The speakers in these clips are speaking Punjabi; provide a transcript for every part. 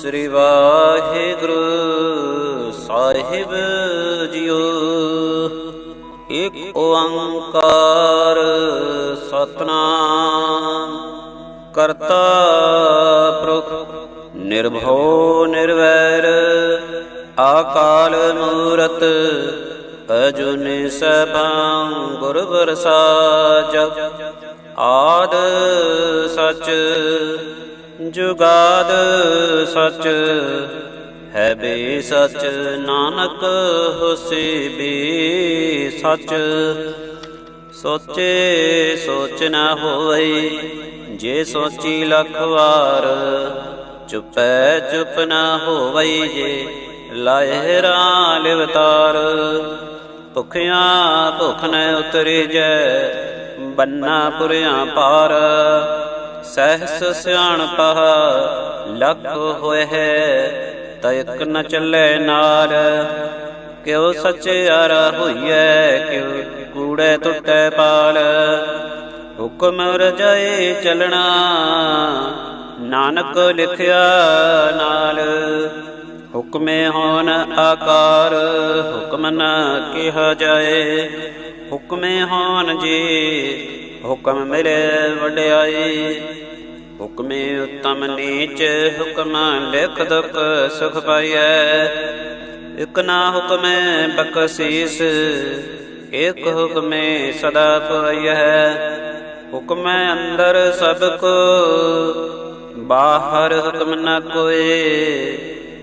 ਸ੍ਰੀ ਵਾਹਿਗੁਰੂ ਸਾਹਿਬ ਜੀਓ। ਇੱਕ ਓੰਕਾਰ ਸਤਨਾਮ, ਕਰਤਾ ਪੁਰਖ ਨਿਰਭਉ ਨਿਰਵੈਰ, ਆਕਾਲ ਮੂਰਤ, ਅਜੁਨ ਸਭੰ ਗੁਰ ਪ੍ਰਸਾਦ ਆਦ ਸਚ ਜੁਗਾਦ ਸਚ ਹੈ ਬੇ ਸਚ ਨਾਨਕ ਹੋਸੀ ਬੇ ਸਚ। ਸੋਚੇ ਸੋਚ ਨ ਹੋਈ, ਜੇ ਸੋਚੀ ਲਖ ਵਾਰ, ਚੁਪੈ ਚੁਪ ਨ ਹੋਵਈ ਜੇ ਲਾਇਰਾ ਲਿਵਤਾਰ। ਭੁਖਿਆ ਭੁਖ ਨ ਉਤਰੀ ਜੈ, ਬੰਨਾ ਪੁਰਿਆ ਪਾਰ। ਸਹਿਸ ਸਿਆਣ ਪਹ ਲਖ ਹੋਏ ਹੈ ਤਇਕ ਨ ਚੱਲੇ ਨਾਰ। ਕਿਉ ਸਚਿਆਰ ਹੋਈਐ, ਕਿਉ ਕੂੜੇ ਟੁੱਟੇ ਪਾਲ। ਹੁਕਮ ਰਜਾਏ ਚਲਣਾ, ਨਾਨਕ ਲਿਖਿਆ ਨਾਲ। ਹੁਕਮੇ ਹੋਣ ਆਕਾਰ, ਹੁਕਮ ਨ ਕਿਹਾ ਜਾਏ। ਹੁਕਮੇ ਹੋਣ ਜੀ ਹੁਕਮ ਮਿਲੇ ਵਡਿਆਈ, ਹੁਕਮੇ ਉਤਮ ਨੀਚ, ਹੁਕਮ ਲਿਖ ਦੁਖ ਸੁਖ ਪਾਈਐ। ਇਕ ਨਾ ਹੁਕਮੇ ਬਖਸ਼ੀਸ, ਇਕ ਹੁਕਮੇ ਸਦਾ ਪਾਈਐ ਹੁਕਮੇ ਅੰਦਰ ਸਭ ਕੋ, ਬਾਹਰ ਹੁਕਮ ਨ ਕੋਏ।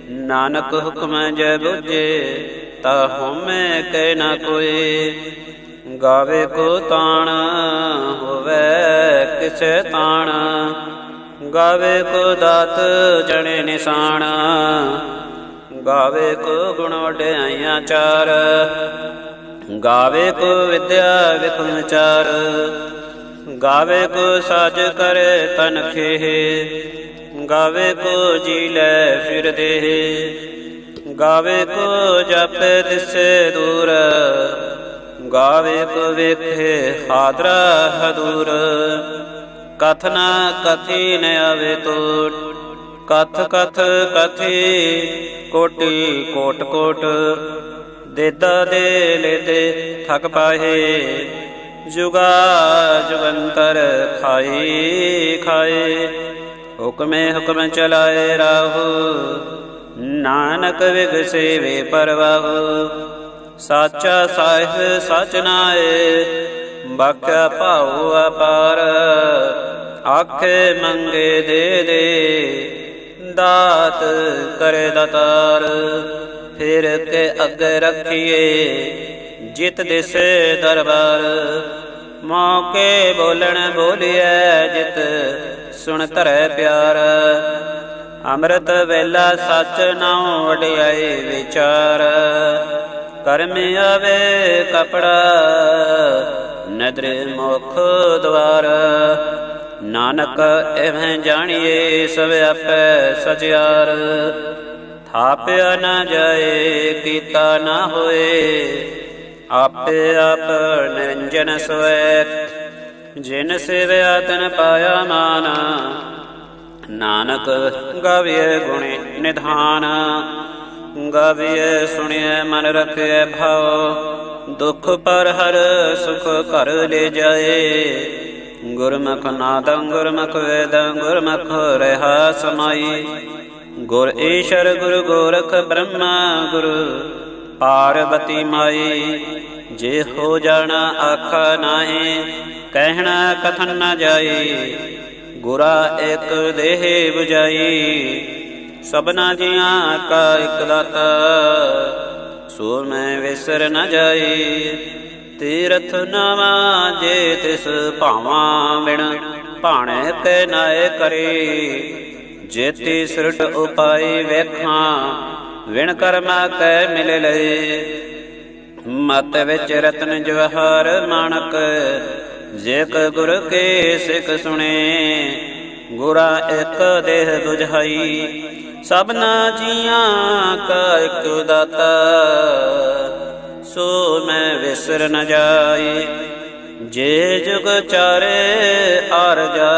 ਨਾਨਕ ਹੁਕਮ ਜੈ ਬੁਝੇ, ਤਾ ਹਉਮੈ ਕਹਿ ਨਾ ਕੋਏ। ਗਾਵੇ ਕੋ ਤਾਣ, ਹੋਵੇ ਕਿਸੈ ਤਾਣ। ਗਾਵੇ ਕੋ ਦਾਤ ਜਣੇ ਨਿਸ਼ਾਨ, ਗਾਵੇ ਕੋ ਗੁਣ ਵਡਿਆਈਆਂ ਚਾਰ। ਗਾਵੇ ਕੋ ਵਿਦਿਆ ਵਿਖਮ ਵਿਚਾਰ, ਗਾਵੇ ਕੋ ਸਾਜ ਕਰੇ ਤਨ ਖੇਹ। ਗਾਵੇ ਕੋ ਜੀ ਲੈ ਫਿਰ ਦੇਹ। ਗਾਵੇ ਕੋ ਜਪੇ ਦਿਸੇ ਦੂਰ ਗਾਵੇ ਕੋ ਵੇਖੇ ਹਾਦਰਾ ਹਦੂਰ। ਕਥਨਾ ਕਥੀ ਨ ਆਵੇ ਤੋਟ। ਕਥ ਕਥ ਕਥੀ ਕੋਟੀ ਕੋਟ ਕੋਟ। ਦੇਦਾ ਦੇ ਲੈਦੇ ਥਕ ਪਾਹੇ। ਜੁਗਾ ਜੁਗੰਤਰ ਖਾਈ ਖਾਏ। ਹੁਕਮੇ ਹੁਕਮ ਚਲਾਏ ਰਾਹੂ। ਨਾਨਕ ਵਿਗਸੇ ਵੇ ਪਰਵਾਹੂ। ਸਾਚਾ ਸਾਹਿਬ ਸਚ ਨਾਏ ਬਾਕਿਆ ਭਾਉ ਅਪਾਰ। ਆਖੇ ਮੰਗੇ ਦੇ ਦੇ, ਦਾਤ ਕਰੇ ਦਤਾਰ। ਫਿਰ ਕੇ ਅੱਗੇ ਰੱਖੀਏ, ਜਿਤ ਦਿਸੇ ਦਰਬਾਰ। ਮੌਕੇ ਬੋਲਣ ਬੋਲਿਐ ਜਿਤ, ਸੁਣ ਧਰੈ ਪਿਆਰ। ਅੰਮ੍ਰਿਤ ਵੇਲਾ ਸੱਚ ਨਾਉ ਵਡਿਆਈ ਵਿਚਾਰ। ਕਰਮ ਆਵੇ ਕਪੜਾ, ਨਦਰ ਮੁਖ ਦਵਾਰ। ਨਾਨਕ ਐਵੇਂ ਜਾਣੀਏ ਸਭ ਆਪੈ ਸਚਿਆਰ। ਥਾਪਿਆ ਨਾ ਜਾਏ, ਕੀਤਾ ਨਾ ਹੋਏ, ਆਪੇ ਆਪ ਨਿਰੰਜਨ ਸੋਏ। ਜਿਨ ਸੇਵਿਆ ਤਨ ਪਾਇਆ ਮਾਨ, ਨਾਨਕ ਗਾਵੀਏ ਗੁਣੇ ਨਿਧਾਨ। ਗਾਵੀਏ ਸੁਣਿਐ, ਮਨ ਰਖਿਏ ਭਾਉ। ਦੁਖ ਪਰ ਹਰ ਸੁਖ ਘਰ ਲੈ ਜਾਏ। ਗੁਰਮੁਖ ਨਾਦੰ, ਗੁਰਮੁਖ ਵੇਦੰ, ਗੁਰਮੁਖ ਰਹਾ ਸਮਾਈ। ਗੁਰ ਈਸ਼ਰ, ਗੁਰ ਗੋਰਖ ਬ੍ਰਹਮਾ, ਗੁਰ ਪਾਰਵਤੀ ਮਾਈ। ਜੇ ਹੋ ਜਾਣਾ ਆਖਾ ਨਾਹੀ, ਕਹਿਣਾ ਕਥਨ ਨਾ ਜਾਈ। ਗੁਰਾ ਇੱਕ ਦੇਹ 부ਜਾਈ ਸਭਨਾ ਜੀਆਂ ਕਾ ਇਕ ਸੋ ਮੈਂ ਵਿਸਰ ਨ ਜਾਈ, ਤੀਰਥ ਨਵਾ ਜੇ ਤਿਸ ਭਾਵਾਂ ਬਿਨ ਭਾਣੇ ਤੇ ਨਾਏ ਕਰੀ। ਜੇਤੀ ਸ੍ਰਿਟ ਉਪਾਈ ਵੇਖਾਂ, ਵਿਣ ਕਰਮਾ ਕੈ ਮਿਲ ਲਏ ਮਤ ਵਿੱਚ ਰਤਨ ਜਵਹਰ ਮਾਨਕ ਜੇਕ ਗੁਰ ਕੇ ਸਿੱਖ ਸੁਣੇ ਗੁਰਾ ਇੱਕ ਦੇਹ 부ਝਾਈ ਸਭਨਾ ਜੀਆਂ ਕਾ ਇੱਕ ਦਾਤਾ। ਸੋ ਮੈਂ ਵਿਸਰ ਨ ਜਾਈ, ਜੇ ਜੁਗ ਚਾਰੇ ਅਰਜਾ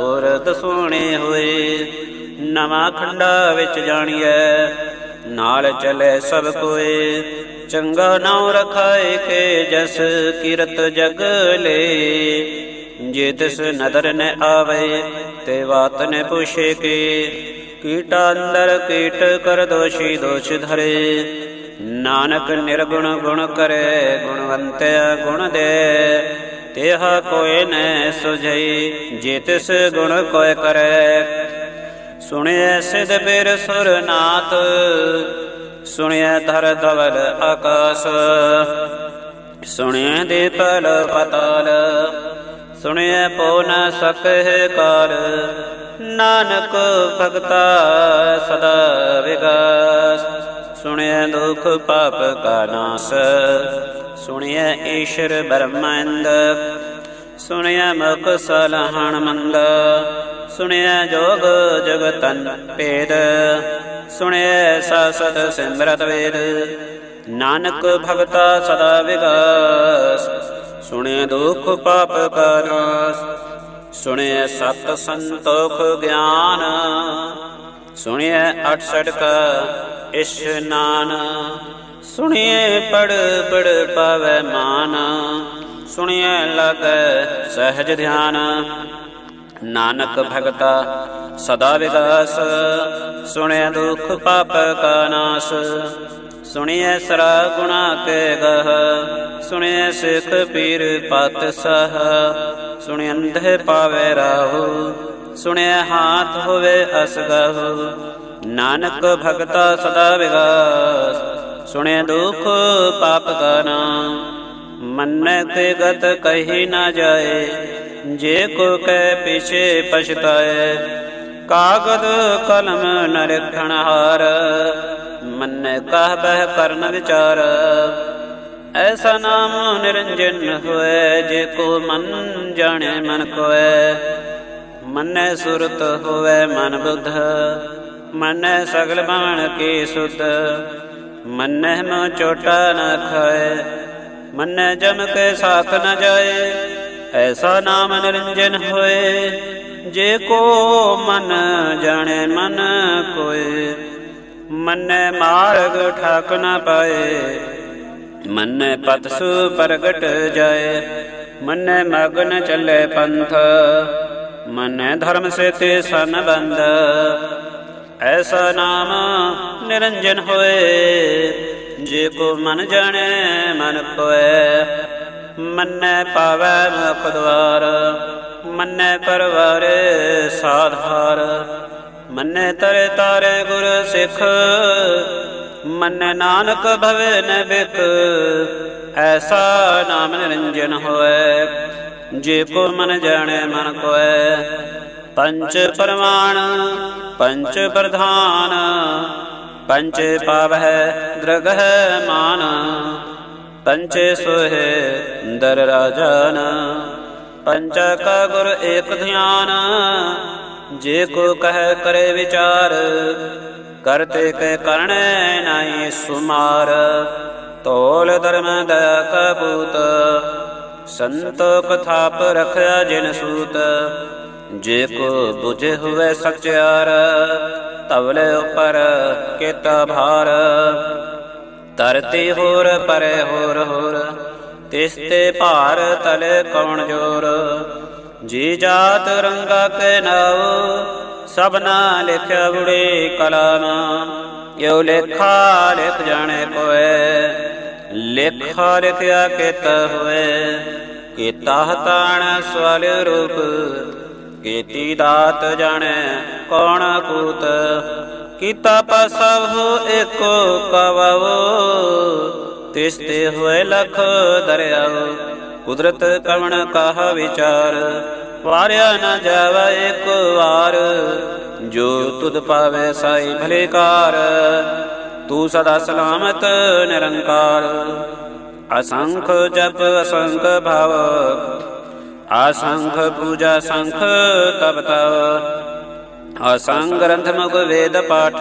ਔਰਤ ਸੋਹਣੇ ਹੋਏ ਨਵਾਂ ਖੰਡਾ ਵਿੱਚ ਜਾਣੀਐ, ਨਾਲ ਚਲੇ ਸਭ ਕੋਏ ਚੰਗਾ ਨਾਉ ਰਖਾਏ ਕੇ ਜਸ, ਕਿਰਤ ਜਗ ਲੇ ਜੇ ਤਿਸ ਨਦਰ ਨ ਆਵੇ ਤੇ ਵਾਤ ਨ ਪੁਛੇ ਕੇ ਕੀਟਾ ਅੰਦਰ ਕੀਟ ਕਰ ਦੋਸ਼ੀ ਦੋਸ਼ ਧਰੇ। ਨਾਨਕ ਨਿਰਗੁਣ ਗੁਣ ਕਰੇ ਗੁਣਵੰਤਿਆ ਗੁਣ ਦੇ। ਤੇਹਾ ਕੋਇ ਨ ਸੁਝਈ, ਜੇ ਤਿਸ ਗੁਣ ਕੋਇ ਕਰੇ। ਸੁਣਿਐ ਸਿਧ ਬਿਰ ਸੁਰ ਨਾਥ ਸੁਣਿਐ ਧਰ ਧਵਲ ਆਕਾਸ। ਸੁਣਿਐ ਦੇ ਪਲ ਪਤਾਲ ਸੁਣਿਐ ਪੋ ਨ ਸਕਹਿ ਕਾਲ ਨਾਨਕ ਭਗਤਾ ਸਦਾ ਵਿਗਾਸ। ਸੁਣਿਐ ਦੁਖ ਪਾਪ ਕਾ ਨਾਸ। ਸੁਣਿਐ ਈਸ਼ਰ ਬ੍ਰਹਮੰਦ ਸੁਣਿਆ ਮੁਖ ਸਲਹਣ ਮੰਦ। ਸੁਣਿਐ ਜੋਗ ਜਗਤਨ ਭੇਦ। ਸੁਣਿਆ ਸਾਸਤ ਸਿਮਰਤ ਵੇਦ। ਨਾਨਕ ਭਗਤਾ ਸਦਾ ਵਿਗਾਸ। ਸੁਣਿਐ ਦੁਖ ਪਾਪ ਕਾ ਨਾਸ ਸੁਣਿਐ ਸਤ ਸੰਤੋਖ ਗਿਆਨ ਸੁਣਿਐ 68 ਕਾ ਇਸ਼ਨਾਨ ਸੁਣਿਐ ਪੜ ਪੜ ਪਾਵੈ ਮਾਨ ਸੁਣਿਐ ਲਗੈ ਸਹਿਜ ਧਿਆਨ। ਨਾਨਕ ਭਗਤਾ ਸਦਾ ਵਿਗਾਸ ਸੁਣਿਐ ਦੁਖ ਪਾਪ ਕਾ ਨਾਸ ਸੁਣਿਐ ਸਰਾ ਗੁਣਾ ਕੇ ਗਹ। ਸੁਣਿਐ ਸਿਖ ਪੀਰ ਪਤ ਸਹ ਸੁਣਿਐ ਅੰਧੇ ਪਾਵੇ ਰਾਹੂ, ਸੁਣਿਐ ਹਾਥ ਹੋਵੇ ਅਸਗਹੁ। ਨਾਨਕ ਭਗਤਾ ਸਦਾ ਵਿਗਾਸ, ਸੁਣਿਐ ਦੁਖ ਪਾਪ ਕਾ ਨਾਮ। ਮੰਨੈ ਤੇ ਗਤ ਕਹੀ ਨਾ ਜਾਏ, ਜੇ ਕੋ ਕਹਿ ਪਿਛੇ ਪਛਤਾਏ। ਕਾਗਦ ਕਲਮ ਨਰਖਣ ਹਾਰ ਮੰਨੈ ਕਹ ਬਹਿ ਕਰਨ ਵਿਚਾਰ। ਐਸਾ ਨਾਮ ਨਿਰੰਜਨ ਹੋਏ, ਜੇ ਕੋ ਮਨ ਜਾਣੇ ਮਨ ਕੋਏ। ਮਨੈ ਸੁਰਤ ਹੋਵੇ ਮਨ ਬੁੱਧ, ਮਨੈ ਸਗਲ ਬਾਣ ਕੀ ਸੁਤ। ਮੰਨੈ ਮੋ ਚੋਟਾ ਨ ਖਾਏ, ਮੰਨੈ ਜਮ ਕੇ ਸਾਖ ਨ ਜਾਏ। ਐਸਾ ਨਾਮ ਨਿਰੰਜਨ ਹੋਏ, ਜੇ ਕੋ ਮਨ ਜਾਣੇ ਮਨ ਕੋਏ। ਮਨੈ ਮਾਰਗ ਠਾਕ ਨ ਪਾਏ ਮੰਨੈ ਪਤਸੁ ਪ੍ਰਗਟ ਜਾਏ, ਮੰਨੈ ਮਗਨ ਚੱਲੇ ਪੰਥ, ਮੰਨੈ ਧਰਮ ਸੇ ਤੇ ਸਨ ਬੰਦ ਐਸਾ ਨਾਮ ਨਿਰੰਜਨ ਹੋਏ, ਜੇ ਕੋ ਮਨ ਜਾਣੇ, ਮਨ ਕੋਏ ਮੰਨੈ ਪਾਵੈ ਮੁਖ ਦਵਾਰ, ਮੰਨੈ ਪਰਵਾਰੇ ਸਾਧਾਰ ਮੰਨੈ ਤਰੇ ਤਾਰੇ ਗੁਰ ਸਿੱਖ ਮਨ ਨਾਨਕ ਭਵੇ ਨ ਬਿਕ ਐਸਾ ਨਾਮ ਨਿਰੰਜਨ ਹੋਏ ਜੇ ਕੋ ਮਨ ਜਾਣੇ ਮਨ ਕੋਏ ਪੰਚ ਪਰਮਾਨ ਪੰਚ ਪ੍ਰਧਾਨ ਪੰਚ ਪਾਵਹਿ ਦਰਗਹਿ ਮਾਨ ਪੰਚੇ ਸੋਹੇ ਦਰ ਰਾਜਨ ਪੰਚ ਕਾ ਗੁਰ ਏਕ ਧਿਆਨ, ਜੇ ਕੋ ਕਹਿ ਕਰੇ ਵਿਚਾਰ ਕਰਤੇ ਕੇ ਕਰਣੇ ਨਾਹੀ ਸੁਮਾਰ, ਤੋਲ ਧਰਮ ਦਾ ਕਬੂਤ। ਸੰਤੋਖ ਥਾਪ ਰਖਿਆ ਜਿਨ ਸੂਤ, ਜੇ ਕੋ 부ਝੇ ਹੋਵੇ ਸਚਿਆਰ, ਤਵਲੇ ਉਪਰ ਕੀਤਾ ਭਾਰ। ਤਰਤੀ ਹੋਰ ਪਰੇ ਹੋਰ ਹੋਰ, ਤਿਸ ਤੇ ਭਾਰ ਤਲੇ ਕੌਣ ਜੋਰ। ਜੀ ਜਾਤ ਰੰਗਾ ਕੇ ਨਾਉ ਸਭਨਾ ਲਿਖਿਆ ਬੁੜੇ ਕਲਾਮ ਯੋ ਲੇਖਾ ਲਿਖ ਜਾਣੇ ਕੋਏ, ਲੇਖਾ ਲਿਖਿਆ ਕਿਤ ਹੋਏ, ਕੀਤਾ ਤਾਣ ਸਵਲ ਰੂਪ, ਕੀਤੀ ਦਾਤ ਜਾਣੇ ਕੌਣ ਕੂਤ, ਕੀਤਾ ਪਸਵ ਹੋ ਏਕੋ ਕਵੋ ਤਿਸ ਹੋਏ ਲਖ ਦਰਿਆਵ, ਕੁਦਰਤ ਕਵਣ ਕਾਹ ਵਿਚਾਰ ਵਾਰਿਆ ਨ ਜਾਵੈ ਏਕ ਵਾਰ। ਜੋ ਤੁਧ ਪਾਵੇ ਸਾਈ ਭਲੇ ਤੂੰ ਸਦਾ ਸਲਾਮਤ, ਨਿਰੰਕਾਰ। ਅਸੰਖ ਜਪ, ਅਸੰਖ ਭਾਵ। ਅਸੰਖ ਪੂਜਾ ਸੰਖ ਤਪ ਤਵ ਅਸੰਗ ਗ੍ਰੰਥ ਮੁਖ ਵੇਦ ਪਾਠ।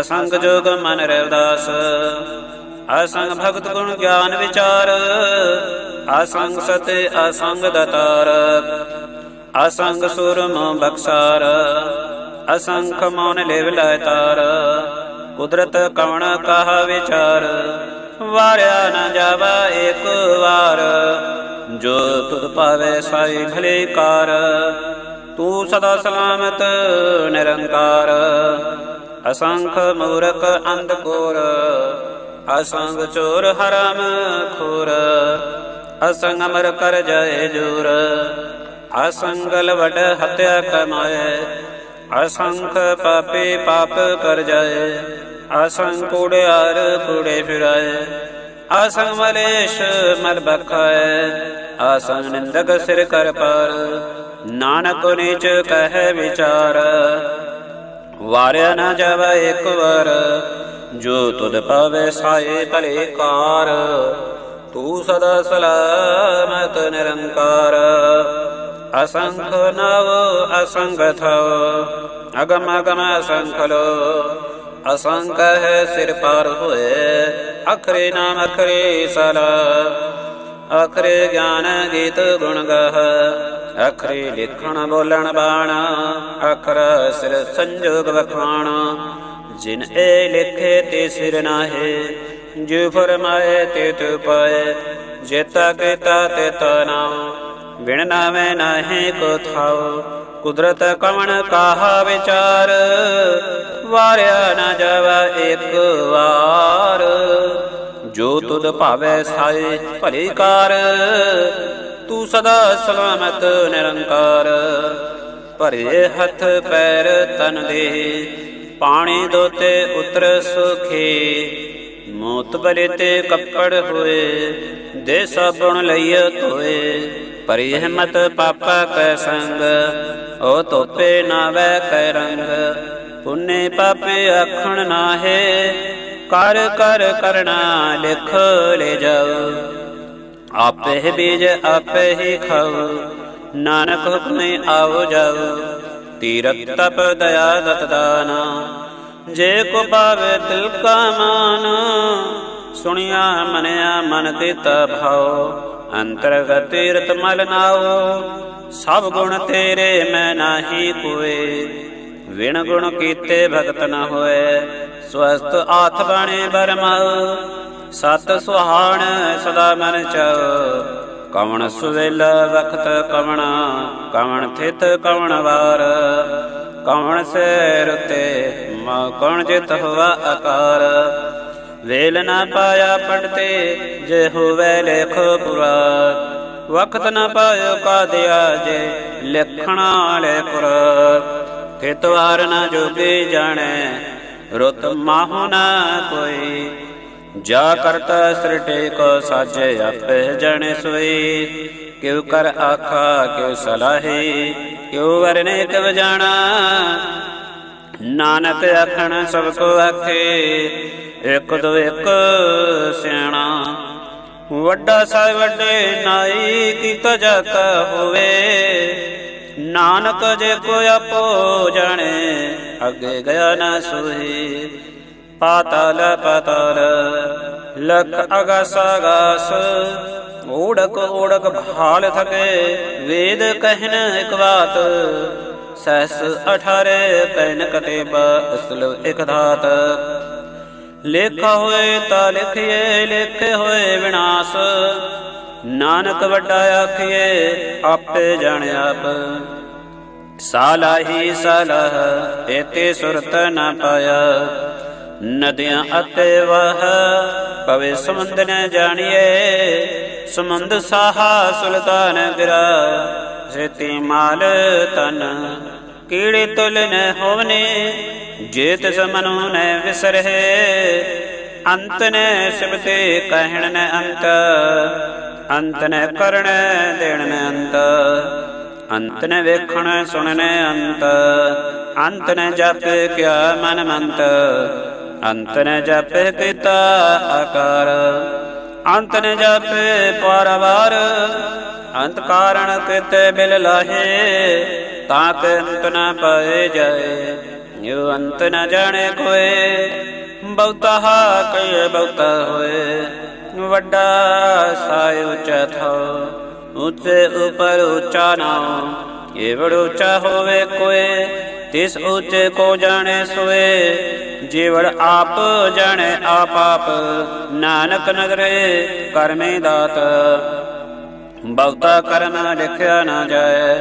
ਅਸੰਗ ਜੋਗ ਮਨ ਰਵਦਾਸ। ਅਸੰਗ ਭਗਤ ਗੁਣ ਗਿਆਨ ਵਿਚਾਰ। ਅਸੰਗ ਸਤੇ, ਅਸੰਗ ਦਤਾਰ। ਅਸੰਗ ਸੁਰਮ ਬਖਸਾਰ। ਅਸੰਖ ਮੌਨ ਲਿਵ ਲੈ ਤਾਰ। ਕੁਦਰਤ ਕਵਣ ਕਹਾ ਵਿਚਾਰ। ਵਾਰਿਆ ਨ ਜਾਵਾ ਏਕ ਵਾਰ। ਜੋ ਤੁਧ ਪਾਵੇ ਸਾਈ ਭਲੇ ਕਾਰ। ਤੂੰ ਸਦਾ ਸਲਾਮਤ, ਨਿਰੰਕਾਰ। ਅਸੰਖ ਮੂਰਖ ਅੰਧ ਕੋਰ। ਅਸੰਗ ਚੋਰ ਹਰਾਮ ਖੋਰ। ਅਸੰਗ ਅਮਰ ਕਰ ਜਾਏ ਜੂਰ। ਅਸੰਗਲ ਵਡ ਹਤਿਆ ਕਮਾਏ। ਅਸੰਖ ਪਾਪੇ ਪਾਪ ਕਰ ਜਾਏ। ਅਸੰਗ ਕੂੜਿਆਰ ਕੂੜੇ ਫਿਰਾਏ। ਅਸੰਗ ਮਲੇਸ਼ ਮਲ ਬਖਾਏ। ਅਸੰਗ ਨਿੰਦਕ ਸਿਰ ਕਰ ਪਰ। ਨਾਨਕ ਨੀਚ ਕਹਿ ਵਿਚਾਰ। ਵਾਰਿਆ ਨਾ ਜਾਵੇ ਇੱਕ ਵਾਰ। ਜੋ ਤੁਧ ਪਾਵੇ ਸਾਏ ਭਲੇ ਕਾਰ। ਤੂੰ ਸਦਾ ਸਲਾਮਤ ਨਿਰੰਕਾਰ ਅਸੰਖ ਨਵ ਅਸੰਗ ਥਵ ਅਗਮ ਅਗਮ ਅਸੰਖ ਲੋ ਅਸੰਖ ਹੈ ਸਿਰ ਪਾਰ ਹੋਏ ਅਖਰੇ ਨਾਮ ਅਖਰੇ ਸਲਾ ਅਖਰੇ ਗਿਆਨ ਗੀਤ ਗੁਣ ਗਹ ਅਖਰੇ ਲਿਖਣ ਬੋਲਣ ਬਾਣਾ ਅਖਰ ਸਿਰ ਸੰਜੋਗ ਵਖਾਣ ਜਿਨ ਇਹ ਲਿਖੇ ਤੇ ਸਿਰ ਨਾਹੇ ਜੋ ਫਰਮਾਏ ਤੇ ਤੂ ਪਾਏ ਜੇਤਾ ਕੀਤਾ ਤੇ ਨਾਮ ਬਿਨ ਨਾਵੇਂ ਨਾਹੀ ਕੋ ਥਾਉ। ਕੁਦਰਤ ਕਵਣ ਕਾਹਾ ਵਿਚਾਰ, ਵਾਰਿਆ ਨਾ ਜਾਵਾ ਇੱਕ ਵਾਰ। ਜੋ ਤੁਧ ਭਾਵੈ ਸਾਏ ਭਲੇ ਕਾਰ, ਤੂੰ ਸਦਾ ਸਲਾਮਤ ਨਿਰੰਕਾਰ। ਭਰੇ ਹੱਥ ਪੈਰ ਤਨ ਦੇ ਪਾਣੀ ਦੋਤੇ ਉਤਰ ਸੁਖੀ। ਮੋਤ ਬਲੇ ਤੇ ਕੱਪੜ ਹੋਏ, ਦੇ ਸਾਬਣ ਲਈਏ ਧੋਏ। ਭਰੀ ਹਿੰਮਤ ਪਾਪਾ ਕੈ ਸੰਗ ਓ ਤੋਪੇ ਨਾ ਵੈ ਕੈ ਰੰਗ। ਪੁੰਨੇ ਪਾਪੇ ਆਖਣ ਨਾਹੇ, ਕਰ ਕਰ ਕਰਣਾ ਲਿਖ ਲੈ ਜਾਓ ਆਪੇ ਬੀਜ ਆਪੇ ਹੀ ਖਾਓ ਨਾਨਕ ਹੁਕਮੇ ਆਓ ਜਾਓ ਤੀਰਤ ਤਪ ਦਇਆ ਦਤ ਦਾਨਾ ਜੇ ਕੋ ਪਾਵੇ ਦਿਲ ਕਾ ਮਾਨ, ਸੁਣਿਆ, ਮਨਿਆ, ਮਨ ਕੀਤਾ ਭਾਉ ਅੰਤਰਗਤ ਤੀਰਤ ਮਲ ਨਾਓ, ਸਭ ਗੁਣ ਤੇਰੇ ਮੈਂ ਨਾਹੀ ਕੋਏ। ਵਿਣ ਗੁਣ ਕੀਤੇ ਭਗਤ ਨ ਹੋਏ ਸਵਸਤ ਆਥ ਬਾਣੇ ਬਰਮਾਉ ਸਤ ਸੁਹਾਣ ਸਦਾ ਮਨ ਚਉ ਕਵਣ ਸੁਵੇਲ ਵਖਤ ਕਵਣ ਕਵਣ ਥਿਤ ਕਵਣ ਵਾਰ। ਕੌਣ ਸੇ ਰਤੇ ਮਾ ਕਣ ਜਿਤ ਹੋਵਾ ਆਕਾਰ? ਵੇਲ ਨਾ ਪਾਇਆ ਪੜਤੇ ਜੇ ਹੋਵੇ ਲੇਖ ਪੁਰਾ। ਵਖਤ ਨਾ ਪਾਇਓ ਕਾ ਦਿਆ ਜੇ, ਲਿਖਣਾ ਲੈ ਪੁਰ। ਥਿਤ ਨਾ ਜੋਗੇ ਜਾਣੈ, ਰੁਤ ਮਾਹੁ ਨਾ ਕੋਈ। ਜਾ ਕਰਤਾ ਸ੍ਰਿਟੇ ਕੋ ਸਾਜੇ ਆਪੇ ਜਣ ਸੋਈ। ਕਿਉ ਕਰ ਆਖਾ, ਕਿਉ ਸਲਾਹੀ। ਕਿਉ ਵਰਨੇ ਕਵ ਜਾਣਾ ਨਾਨਕ ਆਖਣ ਸਭ ਕੋ ਆਖੇ, ਇਕ ਦੋ ਇਕ ਸਿਆਣਾ। ਵੱਡਾ ਸਾਹਿਬ ਵੱਡੇ ਨਾਈ ਕੀਤਾ ਜਾਤਾ ਹੋਵੇ। ਨਾਨਕ ਜੇ ਕੋ ਆਪੋ ਜਾਣੇ, ਅੱਗੇ ਗਿਆ ਨਾ ਸੋਹੀ। ਪਾਤਲ, ਪਤਲ, ਲਖ ਅਗਸ ਅਗਸ ਓੜਕ ਓੜਕ ਭਾਲ ਥਕੇ। ਵੇਦ ਕਹਿਨ ਇਕ ਬਾਤ, ਸਹਸ 18 ਕਹਿਨ ਕਤੇਬ ਅਸਲ ਇਕ ਧਾਤ ਲੇਖਾ ਹੋਏ ਤਾਂ ਲਿਖਿਏ, ਲੇਖੇ ਹੋਏ ਵਿਨਾਸ਼। ਨਾਨਕ ਵੱਡਾ ਆਖੀਏ, ਆਪੇ ਜਾਣ ਆਪ। ਸਾਲਾਹੀ ਸਲਾਹ ਏਤੇ ਸੁਰਤ ਨਾ ਪਾਇਆ। ਨਦੀਆਂ ਅਤੇ ਵਹ ਪਵੇ ਸਮੁੰਦ ਨ ਜਾਣੀਏ, ਸਮੁੰਦ ਸਾਹਾ ਸੁਲਤਾਨ ਗਿਰਾ ਸੇਤੀ ਮਾਲ ਤਨ ਕੀੜੇ ਤੁਲ ਨ ਹੋਵਨੇ ਜੇ ਤਿਸ ਨ ਵਿਸਰਹਿ, ਅੰਤ ਨ ਸਿਬਤੇ ਕਹਿਣ ਨ ਅੰਤ ਅੰਤ ਨ ਕਰਣ ਦੇਣ ਨ ਅੰਤ ਅੰਤ ਨ ਵੇਖਣ ਸੁਣਨ ਅੰਤ ਅੰਤ ਨ ਜਪੇ ਕਿਆ ਮਨ ਮੰਤ ਅੰਤ ਨ ਜਪ ਕੀਤਾ ਆਕਾਰ, ਅੰਤ ਨ ਜਪੇ ਪਰਵਾਰ, ਅੰਤ ਕਾਰਣ ਕਿਤੇ ਬਿਲ ਲਾਹੇ, ਤਾਂ ਕਿ ਅੰਤ ਨ ਪਾਏ ਜਾਏ ਜੋ ਅੰਤ ਨ ਜਾਣੇ ਕੋਏ, ਬਹੁਤਾ ਹਾ ਬਹੁਤਾ ਹੋਏ, ਵੱਡਾ ਸਾਇ ਉੱਚਾ ਥੋ ਉੱਚੇ ਉਪਰ ਉੱਚਾ ਨਾਮ ਇਹ ਬੜ ਉੱਚਾ ਹੋਵੇ ਕੋਏ ਤਿਸ ਉੱਚੇ ਕੋ ਜਾਣੇ ਸੋਏ ਜੀਵੜ ਆਪ ਜਾਣੇ ਆਪ ਆਪ। ਨਾਨਕ ਨਗਰੇ ਕਰਮੇ ਦਾਤ, ਬਹੁਤਾ ਕਰਮ ਲਿਖਿਆ ਨਾ ਜਾਏ।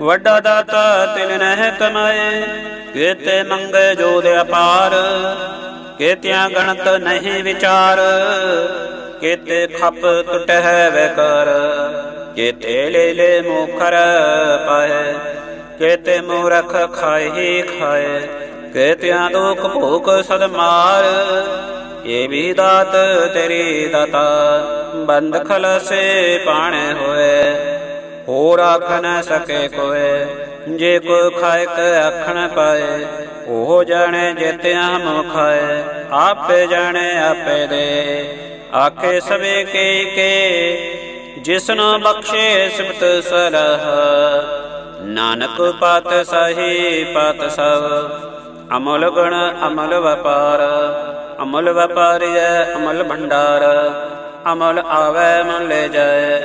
ਵੱਡਾ ਦਾਤਾ ਤਿਲ ਨਹਿ ਕਮਾਏ, ਕੀਤੇ ਮੰਗੇ ਜੋਦ ਅਪਾਰ। ਕੀਤਿਆਂ ਗਣਤ ਨਹੀਂ ਵਿਚਾਰ, ਕੀਤੇ ਖੱਪ ਟੁਟਹਿ ਵਿਕਾਰ। ਕੀਤੇ ਲੈ ਲੈ ਮੁਖਰ ਪਾਏ ਕੀਤੇ ਮੂਰਖ ਖਾਏ ਹੀ ਖਾਏ, ਕੀਤਿਆਂ ਦੁਖ ਭੋਗ ਸਦ ਮਾਰ। ਇਹ ਵੀ ਦਾਤ ਤੇਰੀ ਦਾਤਾ, ਬੰਦ ਖਲਸੇ ਪਾਣੇ ਹੋਏ। ਹੋਰ ਆਖ ਨ ਸਕੇ ਕੋਏ, ਜੇ ਕੋ ਖਾਇ ਆਖਣ ਪਾਏ, ਉਹ ਜਾਣੇ ਜਿਤਿਆ ਮੋ ਆਪੇ ਜਾਣੇ ਆਪੇ ਦੇ। ਆਖੇ ਸਵੇ ਕੇ ਕੇ ਜਿਸਨੂੰ ਬਖਸ਼ੇ ਸਿਮਤ ਸਲਹ। ਨਾਨਕ ਪਤ ਸਹੀ ਪਤ ਸਭ, ਅਮਲ ਗੁਣ ਅਮਲ ਵਪਾਰ, ਅਮਲ ਵਪਾਰੀਐ ਅਮਲ ਭੰਡਾਰ, ਅਮਲ ਆਵੈ ਮਨ ਲੈ ਜਾਏ,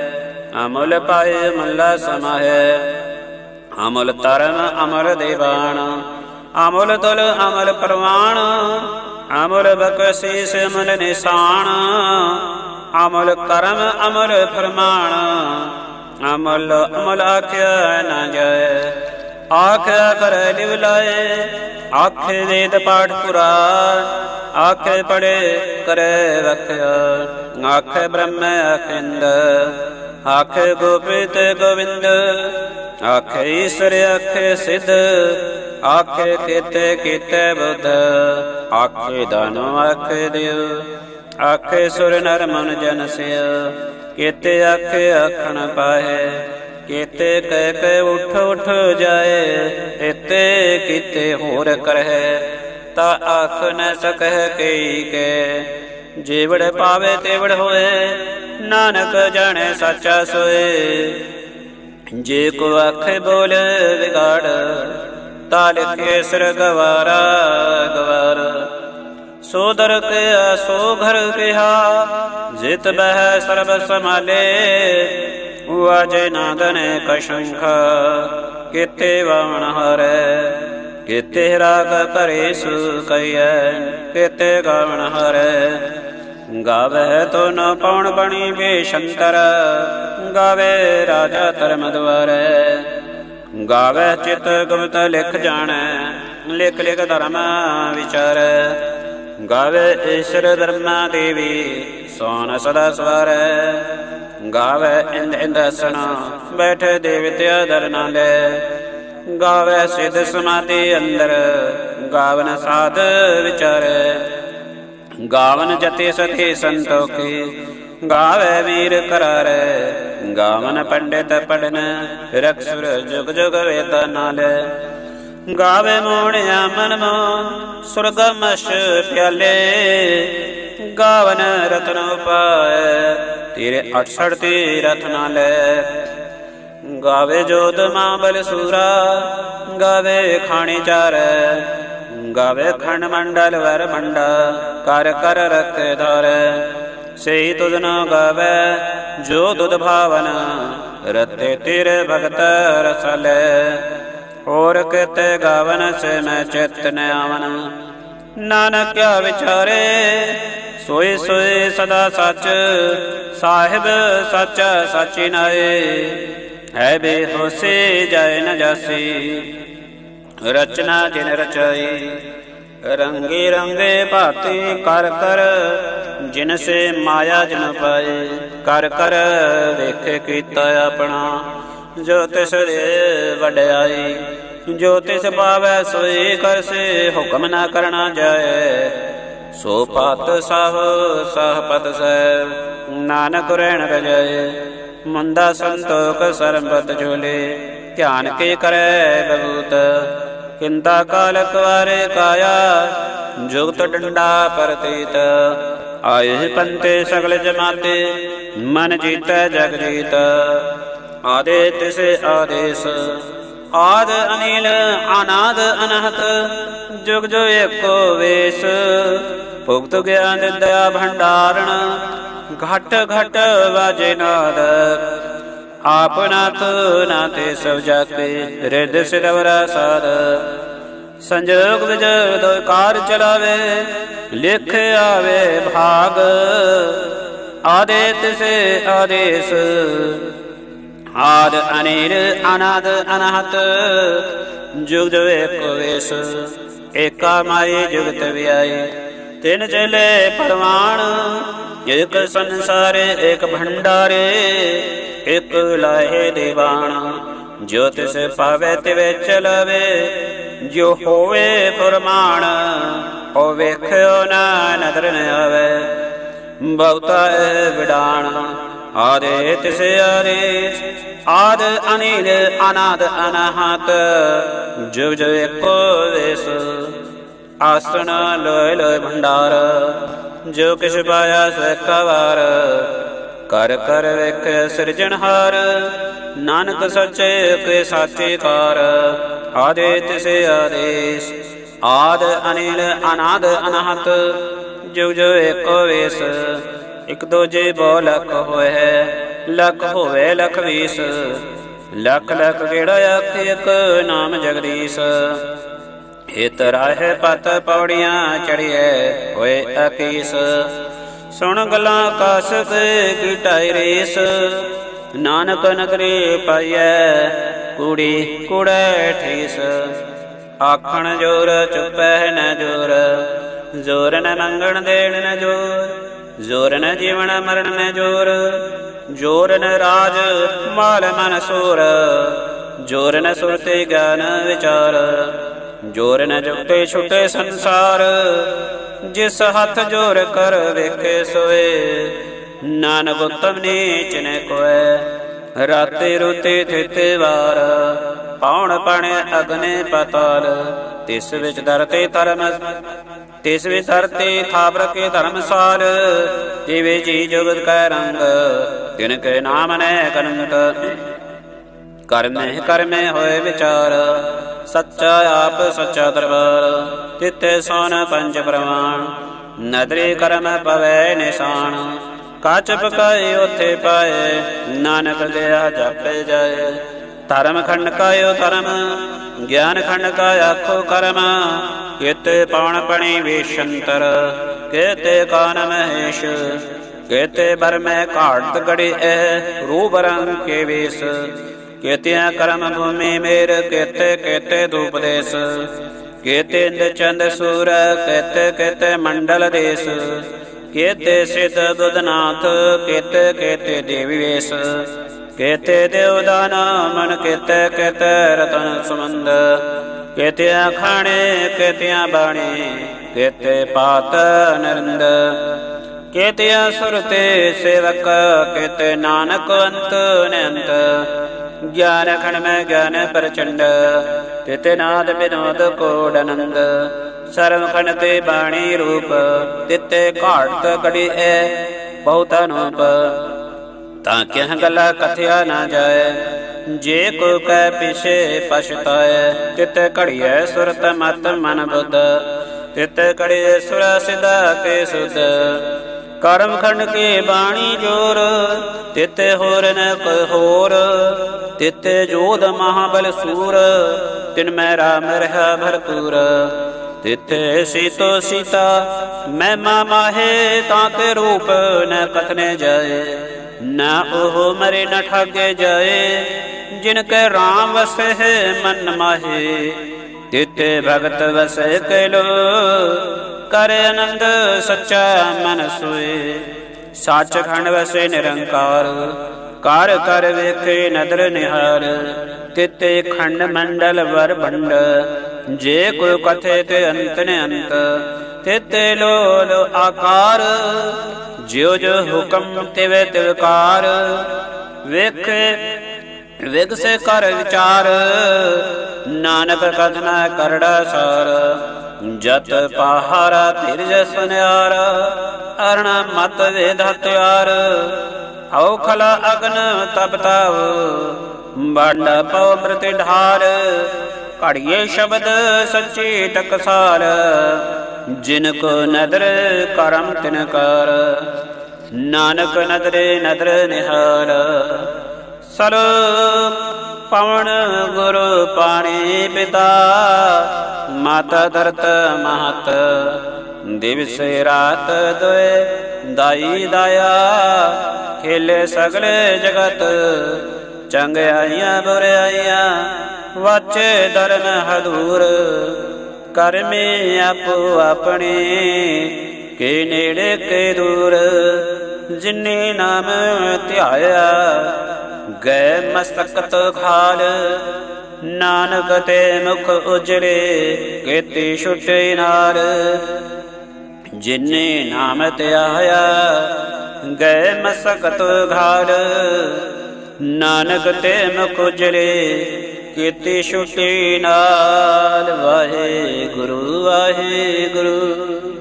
ਅਮਲ ਪਾਏ ਮੱਲਾ ਸਮਾਹੈ, ਅਮਲ ਤਰਮ ਅਮਲ ਦੇਵਾਨ, ਅਮਲ ਤੁਲ ਅਮਲ ਪਰਵਾਨ, ਅਮਲ ਬਕਸ਼ੀਸ਼ ਅਮਲ ਨਿਸ਼ਾਨ, ਅਮਲ ਕਰਮ ਅਮਲ ਫਰਮਾਨ ਅਮਲ ਅਮਲ ਆਖਿਆ ਨਾ ਜਾਏ। ਆਖਿਆ ਕਰ ਲਿਵ ਲਾਏ। ਆਖੇ ਦੇ ਪਾਠ ਪੁਰਾਨ ਆਖੇ ਪੜੇ ਕਰੇ ਰਖਿਆ। ਆਖੇ ਬ੍ਰਹਮ ਅਖਿੰਦ ਆਖੇ ਗੋਪਿਤ ਗੋਵਿੰਦ ਆਖੇ ਈਸ਼ਰ, ਆਖੇ ਸਿਧ। ਆਖੇ ਕੀਤੇ ਕੀਤੇ ਬੁੱਧ। ਆਖੇ ਦਾਨੋ, ਆਖ ਦਿਓ ਆਖੇ ਸੁਰ ਨਰ ਮਨ ਜਨ ਸਿਆ, ਕੀਤੇ ਆਖੇ ਆਖਣ ਪਾਏ ਕੀਤੇ ਕਹਿ ਕੇ ਉਠ ਉਠ ਜਾਏ ਇਤੇ ਕੀਤੇ ਹੋਰ ਕਰਹਿ, ਤਾ ਆਖ ਨ ਸਕਹਿ ਕਈ ਕੇ ਜੇਵੜ ਪਾਵੇ ਤੇਵੜ ਹੋਏ, ਨਾਨਕ ਜਾਣੇ ਸੱਚਾ ਸੋਏ। ਜੇ ਕੋ ਆਖੇ ਬੋਲ ਵਿਗਾੜ, ਤਾ ਲਿਖੇ ਸਿਰ ਗਵਾਰਾ ਗਵਾਰ। ਸੋ ਦਰ ਕੇ ਸੋ ਘਰ ਕਿਹਾ ਜਿਤ ਬਹਿ ਸਰਬ ਸਮਾਲੇ ਵਾਜੇ ਨਾਦਨੇ ਕਸ਼ੰਖ ਕਿਤੇ ਵਾਵਣ ਹਰੈ? ਕਿਤੇ ਰਾਗ ਕਰੇ ਸੁ ਕਈਐ ਕਿਤੇ ਗਾਵਣ ਹਰੈ? ਗਾਵੇ ਤੋ ਨ ਪਉਣ ਬਣੀ ਬੇਸ਼ੰਤਰ ਗਾਵੇ ਰਾਜਾ ਧਰਮ ਦਵਾਰੈ ਗਾਵੇ ਚਿਤ ਗੁਪਤ ਲਿਖ ਜਾਣੈ। ਲਿਖ ਲਿਖ ਧਰਮ ਵਿਚਾਰੈ। ਗਾਵੇ ਈਸ਼ਰ ਬ੍ਰਹਮਾ ਦੇਵੀ, ਸੋਨ ਸਦਾ ਸਵਾਰੈ। ਗਾਵੇ ਇੰਦ ਇੰਦਸਣ ਬੈਠੇ ਦੇਵਤਿਆ ਦਰ ਨਾਲੇ ਗਾਵੇ ਸਿਧ ਸਮਾਧੀ ਅੰਦਰ, ਗਾਵਨ ਸਾਧ ਵਿਚਾਰ। ਗਾਵਨ ਜਤੇ ਸਤੇ ਸੰਤੋਖੀ, ਗਾਵੇ ਵੀਰ ਕਰਾਰ। ਗਾਵਨ ਪੰਡਿਤ ਪੜਨ ਰਖਸੁਰ ਜੁਗ ਜੁਗ ਵੇਦ ਨਾਲੇ। ਗਾਵੇ ਮੋਣਿਆ ਮਨ ਮੋ ਸੁਰਗਮਸ਼ ਪਿਆਲੇ। ਗਾਵਨ ਰਤਨ ਉਪਾਏ, ਤੇਰੇ 68 ਤੇ ਰਥ ਨਾਲੇ ਗਾਵੇ ਜੋਤ ਮਾਂ ਬਲ ਸੂਰਾ ਗਾਵੇ ਖਾਣੀ ਚਾਰੈ। ਗਾਵੇ ਖੰਡ ਮੰਡਲ ਵਰ ਮੰਡਾ, ਕਰ ਕਰ ਰਖੇ ਧਾਰੈ। ਸਹੀ ਤੁਧ ਨ ਗਾਵੇ, ਜੋ ਦੁਧ ਭਾਵਨ, ਰਤੇ ਤੇਰੇ ਭਗਤ ਰਸਲੇ। ਹੋਰ ਕਿਤੇ ਗਾਵਨ ਸੇ ਮੈਂ ਚਿਤ ਨ ਆਵਨ। ਨਾਨਕ ਵਿਚਾਰੇ ਸੋਏ ਸੋਏ ਸਦਾ ਸੱਚ, ਸਾਹਿਬ ਸੱਚ ਸਾਚੀ ਨਾਏ। ਹੈ ਬੇਹੋਸੇ ਜਾਏ ਨ ਜਾਸੀ, ਰਚਨਾ ਜਿਨ ਰਚਾਈ। ਰੰਗੇ ਰੰਗੇ ਭਾਤੀ ਕਰ ਕਰ, ਜਿਨ ਸੇ ਮਾਇਆ ਜਨ ਪਾਏ। ਕਰ ਕਰ ਵੇਖੇ ਕੀਤਾ ਆਪਣਾ। ਜੋ ਤਿਸ ਦੇ ਵਡਿਆਈ, ਜੋ ਤਿਸ ਪਾਵੈ ਸੋਈ ਕਰਸੇ ਹੁਕਮ ਨਾ ਕਰਨਾ ਜਾਏ। ਸੋ ਪਤ ਸਭ ਸਹ ਪਤ ਸੈ ਨਾਨਕ ਰਹਿਣ ਰਜਾਏ। ਮੰਦਾ ਸੰਤੋਖ ਸਰਬਤ ਝੋਲੇ, ਧਿਆਨ ਕੇ ਕਰੈ ਬਬੂਤ ਕਿੰਦਾ ਕਾਲ ਕਵਾਰੇ ਕਾਇਆ, ਜੁਗਤ ਡੰਡਾ ਪਰਤੀਤ। ਆਏ ਪੰਤੇ ਸਗਲ ਜਮਾਤੇ, ਮਨ ਜੀਤੈ ਜਗ ਜੀਤ ਆਦੇ ਤਿਸੇ ਆਦੇਸ। ਆਦ ਅਨੀਲ, ਅਨਾਦ ਅਨਹਤ, ਜੁਗ ਜੋ ਏਕੋ ਵੇਸ। ਭੁਗਤ ਗਿਆਨ ਦਿੰਦਿਆ ਭੰਡਾਰਣ, ਘਟ ਘਟ ਵਾਜੇ ਨਾਦ। ਆਪਨਾਥ ਨਾ ਤੇ ਸਭ ਜਾਕੇ ਰਿਦ ਸਿਰਵਰਾ ਸਾਧ ਸੰਜੋਗ ਵਿਜ ਦੋ ਕਾਰ ਚਲਾਵੇ, ਲਿਖ ਆਵੇ ਭਾਗ। ਆਦੇ ਤਿਸੇ ਆਦੇਸ। ਆਦ ਅਨੀਰ ਅਨਾਦ ਅਨਹਤ ਜੁਗ ਜੁਗ ਏਕ ਵੇਸ, ਏਕਾ ਮਾਈ ਜੁਗਤ ਵਿਆਏ ਤਿਨ ਚਲੇ ਪਰਵਾਣ, ਇਕ ਸੰਸਾਰੇ ਏਕ ਭੰਡਾਰੇ, ਇਕ ਲਾਹੇ ਦੀਵਾਨ। ਜੋ ਤਿਸ ਪਾਵੇ ਤਿਵੇ ਚਲਵੇ, ਜੋ ਹੋਵੇ ਫਰਮਾਨ, ਉਹ ਵੇਖਿਓ ਨਾ ਨਦਰ ਨ ਆਵੇ। ਬਹੁਤਾ ਵਿਡਾਣ ਆਦੇ ਤਿਸ ਆਦੇਸ ਆਦ ਅਨੀਲ ਅਨਾਦ ਅਨਹਤ ਜੁਗ ਜੁਗ ਏਕੋ ਵੇਸ ਆਸਣ ਲੋਇ ਲੋਇ ਭੰਡਾਰ ਜੋ ਕਿਛ ਪਾਇਆ ਸੈ ਕਵਾਰ, ਕਰ ਕਰ ਵੇਖ ਸਿਰਜਣਹਾਰ ਨਾਨਕ ਸੱਚੇ ਕੇ ਸਾਚੇ ਕਾਰ ਆਦੇ ਤਿਸ ਆਦੇਸ, ਆਦ ਅਨਿਲ ਅਨਾਦ ਅਨਹਤ ਜੋ ਜੋ ਏਕੋ ਵੇਸ ਇਕ ਦੋਜੇ ਬੋ ਲਖ ਹੋਏ। ਲਖ ਹੋਵੇ ਲਖ ਵੀਸ। ਲਖ ਲਖ ਕਿਹੜਾ ਆਖ ਇਕ ਨਾਮ ਜਗਦੀਸ਼। ਹਿਤ ਰਾਹੇ ਪਤ ਪੌੜੀਆਂ ਚੜੀਏ ਹੋਏ ਅਕੀਸ। ਸੁਣ ਗਲਾਂ ਕਾਸ ਕੇ ਰੇਸ। ਨਾਨਕ ਨਗਰੀ ਪਾਈਐ ਕੁੜੀ ਕੂੜੈ ਠੀਸ। ਆਖਣ ਜੋਰ ਚੁੱਪੈ ਨ ਜੋਰ। ਜੋਰ ਨ ਮੰਗਣ ਦੇਣ ਨ ਜੋਰ। ਜੋਰ ਨ ਜੀਵਨ ਮਰਨ ਨ ਜੋਰ ਜੋਰ ਨ ਰਾਜ ਮਾਲ ਮਨ ਸੂਰ, ਜੋਰ ਨ ਸੁਰਤੇ ਗਿਆਨ ਵਿਚਾਰ, ਜੋਰ ਨ ਜੁਗਤੇ ਛੁਟੇ ਸੰਸਾਰ, ਜਿਸ ਹੱਥ ਜੋਰ ਕਰ ਵੇਖੇ ਸੋਏ, ਨਾਨਕ ਉਤਮ ਨੀਚ ਨੇ ਕੋਏ, ਰਾਤੇ ਰੁਤੇ ਥਿਤੇ ਵਾਰ ਪਾਉਣ ਪਣੇ ਅਗਨੇ ਪਤਾਲ, ਤਿਸ ਵਿੱਚ ਦਰਤੇ ਧਰਮ ਤਿਸ ਵਿੱਚ ਧਰਤੇ ਥਾਪ ਰਕੇ ਧਰਮਸਾਲ, ਜਿਵੇਂ ਜੀ ਜੁਗਤ ਕੈ ਰੰਗ, ਤਿਨ ਕੇ ਨਾਮ ਨੇ ਕਨੰਤ ਕਰਮੇ ਕਰਮੇ ਹੋਏ ਵਿਚਾਰ, ਸੱਚਾ ਆਪ ਸੱਚਾ ਦਰਬਾਰ। ਤਿਤੇ ਸੋਨ ਪੰਜ ਪ੍ਰਮਾਣ ਨਦਰੀ ਕਰਮ ਪਵੈ ਨਿਸ਼ਾਨ। ਕਾਚ ਪਕਾਏ ਉਥੇ ਪਾਏ, ਨਾਨਕ ਦਿਆ ਜਪੇ ਜਾਏ। ਧਰਮ ਖੰਡ ਕਾਇਓ ਧਰਮ, ਗਿਆਨ ਖੰਡ ਕਾ ਆਖੋ ਕਰਮ, ਕਿਤੇ ਪਾਉਣ ਪਣੀ ਵਿਸ਼ੰਤਰ, ਕਿਤੇ ਕਾਨ ਮਹੇਸ਼, ਕਿਤੇ ਬਰ ਮੈਂ ਘਾਟ ਗੜੀ ਐ ਰੂਪ ਰੰਗ ਕੇ ਵੇਸ, ਕੇਤਿਆਂ ਕਰਮ ਭੂਮੀ ਮੇਰ, ਕੇਤੇ ਕੇਤੇ ਧੂਪ ਕੇਤੇ ਇੰਦ ਚੰਦ ਸੂਰ, ਕੇਤੇ ਕੇਤੇ ਮੰਡਲ ਦੇਸ, ਕੇਤੇ ਸਿਧ ਬੁਧਨਾਥ, ਕੇਤੇ ਕੇਤੇ ਦੇਵੀ ਵੇਸ ਕੇਤੇ ਦੇਵਦਾਨ ਮਨ ਕੇਤੇ ਕੇਤੇ ਰਤਨ ਸਮੰਦ। ਕੇਤਿਆਂ ਖਾਣੇ, ਕੇਤਿਆਂ ਬਾਣੀ, ਕੇਤੇ ਪਾਤ ਨਰਿੰਦ। ਕੇਤਿਆਂ ਸੁਰਤੇ ਸੇਵਕ, ਕੇਤੇ ਨਾਨਕ ਅੰਤ ਨੰਤ ਗਿਆਨ ਖਣ ਮੈਂ ਗਿਆਨ ਪ੍ਰਚੰਡ ਤਿਤੇ ਨਾਦ ਬਿਨੋਦ ਕੋਡ ਅਨੰਦ ਸਰਵ ਖਣ ਤੇ ਬਾਣੀ ਰੂਪ ਤਿਤੇ ਘਾਟ ਕੜੀ ਐ, ਬਹੁਤ ਅਨੂਪ ਤਾਂ ਕਿਹ ਗਲਾ ਕਥਿਆ ਨਾ ਜਾਏ। ਜੇ ਕੋ ਕੈ ਪਿਛੇ ਪਛਤਾਏ, ਤਿਤ ਘੜੀਐ ਸੁਰਤ ਮਤ ਮਨ ਬੁੱਧ। ਤਿਤ ਘੜੀਐ ਸੁਰਾ ਸਿਦਾ ਕੇ ਸੁਧ। ਕਰਮ ਖੰਡ ਕੇ ਬਾਣੀ ਜੋਰ, ਤਿਤੇ ਹੋਰ ਨ ਕੋ ਹੋਰ। ਤਿਤੇ ਜੋਧ ਮਹਾਬਲ ਸੂਰ, ਤਿਨ ਮੈਂ ਰਾਮ ਰਹਾ ਭਰਪੂਰ। ਤਿਤੇ ਸੀਤੋ ਸੀਤਾ ਮੈਂ ਮਾਹੇ, ਤਾਂ ਤੇ ਰੂਪ ਨ ਕਥਨੇ ਜਾਏ। ਨਾ ਉਹ ਮਰੇ ਨ ਠਾਗੇ ਜਾਏ, ਜਿਨ ਕੈ RAM ਵਸਹਿ ਮਨ ਮਾਹੇ ਤਿਤੇ ਭਗਤ ਵਸੈ ਕੈਲੋ ਕਰ ਆਨੰਦ ਸੱਚਾ ਮਨ ਸੋਏ। ਸੱਚ ਖੰਡ ਵਸੈ ਨਿਰੰਕਾਰ, ਕਰ ਕਰ ਵੇਖੇ ਨਦਰ ਨਿਹਾਰ ਤਿਤੇ ਖੰਡ ਮੰਡਲ ਵਰ ਬੰਡ ਜੇ ਕੋਈ ਕਥੇ ਤੇ ਅੰਤ ਨੇ ਅੰਤ ਤਿਤੇ ਲੋਲ ਆਕਾਰ ਜਿਉ ਜੋ ਹੁਕਮ ਤਿਵੇ ਤਿਵਕਾਰ ਵੇਖੇ ਵਿਗ ਕਰ ਵਿਚਾਰ। ਨਾਨਕ ਕਥਨਾ ਕਰੜਾ ਸਾਰ। ਜਤ ਪਹਾਰਾ ਧਿਰਜ ਸੁਨਿਆਰ। ਅਰਣ ਮਤ ਵੇਦ ਹਤਿਆਰ ਔਖਲਾ ਅਗਨ ਤਪਤਾਵ। ਬੰਡ ਪਉ ਪ੍ਰਤੀ ਢਾਰ। ਘੜੀਏ ਸ਼ਬਦ ਸੱਚੀ ਟਕਸਾਰ ਜਿਨ ਕੋ ਨਦਰ ਕਰਮ ਤਿਨ ਕਰ ਨਾਨਕ ਨਦਰੇ ਨਦਰ ਨਿਹਾਲ ਸਲ ਪਵਨ ਗੁਰੂ ਪਾਣੀ ਪਿਤਾ, ਮਾਤਾ ਧਰਤ ਮਹਤ ਦਿਵਸ ਰਾਤ ਦੋਏ ਦਾਈ ਦਾਇਆ। ਖੇਲੇ ਸਗਲੇ ਜਗਤ ਚੰਗਿਆਈਆਂ ਬੁਰਾਈਆਂ ਵਾਚੇ ਧਰਮ ਹਦੂਰ ਕਰਮੇ ਆਪੋ ਆਪਣੇ, ਕੇ ਨੇੜੇ ਕੇ ਦੂਰ। ਜਿਨੇ ਨਾਮ ਧਿਆਇਆ ਗਏ ਮਸਤਕਤ ਖਾਲ। ਨਾਨਕ ਤੇ ਮੁਖ ਉਜਰੇ ਕੀਤੀ ਛੁਟੇ ਨਾਲ ਜਿਨੇ ਨਾਮ ਧਿਆਇਆ ਗਏ ਮਸਕਤ ਘਾਲ। ਨਾਨਕ ਤੇ ਮੁਖ ਉਜਰੇ ਕੀਤੀ ਛੁਟੀ ਨਾਲ ਵਾਹਿਗੁਰੂ ਵਾਹਿਗੁਰੂ।